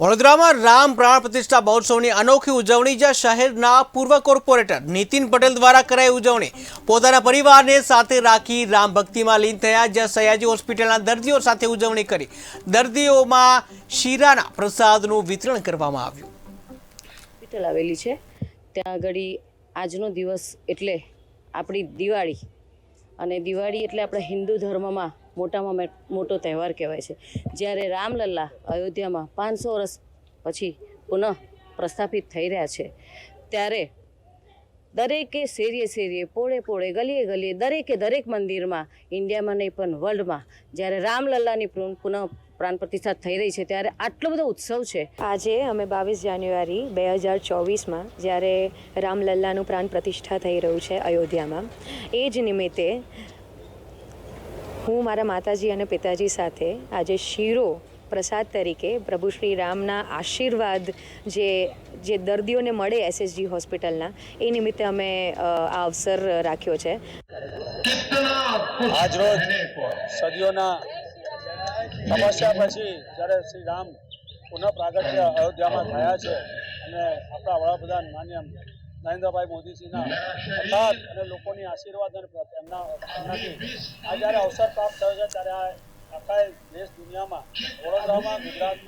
વડોદરામાં રામ પ્રાણ પ્રતિષ્ઠા મહોત્સવની અનોખી ઉજવણી જ્યાં શહેરના પૂર્વ કોર્પોરેટર નીતિન પટેલ દ્વારા કરાઈ ઉજવણી. પોતાના પરિવારને સાથે રાખી રામ ભક્તિમાં લીન થયા, જ્યાં સયાજી હોસ્પિટલના દર્દીઓ સાથે ઉજવણી કરી. દર્દીઓમાં શીરાના પ્રસાદનું વિતરણ કરવામાં આવ્યું. હોસ્પિટલ આવેલી છે. ત્યાં આગળ આજનો દિવસ એટલે આપણી દિવાળી અને દિવાળી એટલે આપણા હિન્દુ ધર્મમાં મોટામાં મોટો તહેવાર કહેવાય છે. જ્યારે રામલલ્લા અયોધ્યામાં પાંચસો વર્ષ પછી પુનઃ પ્રસ્થાપિત થઈ રહ્યા છે, ત્યારે દરેકે શેરીએ શેરીએ, પોળે પોળે, ગલીએ ગલીએ, દરેકે દરેક મંદિરમાં, ઇન્ડિયામાં નહીં પણ વર્લ્ડમાં જ્યારે રામલલ્લાની પુન- પ્રાણ પ્રતિષ્ઠા થઈ રહી છે, ત્યારે આટલો બધો ઉત્સવ છે. આજે અમે બાવીસ જાન્યુઆરી બે હજાર ચોવીસમાં જ્યારે રામલલ્લાનું પ્રાણ પ્રતિષ્ઠા થઈ રહ્યું છે અયોધ્યામાં, એ જ નિમિત્તે હું મારા માતાજી અને પિતાજી સાથે આજે શીરો પ્રસાદ તરીકે પ્રભુ શ્રી રામના આશીર્વાદ જે જે દર્દીઓને મળે એસએસજી હોસ્પિટલના, એ નિમિત્તે અમે આ અવસર રાખ્યો છે. આજરોજ સદીઓના તપસ્યા પછી જ્યારે શ્રી રામ પુનઃ પ્રાગટ્ય અયોધ્યામાં થયા છે અને આપણા વડાપ્રધાન માન્ય નરેન્દ્રભાઈ મોદીજીના અર્થાત અને લોકોની આશીર્વાદ અને એમના આ જ્યારે અવસર પ્રાપ્ત થયો છે ત્યારે આ આખા દેશ દુનિયામાં વડોદરામાં ગુજરાતમાં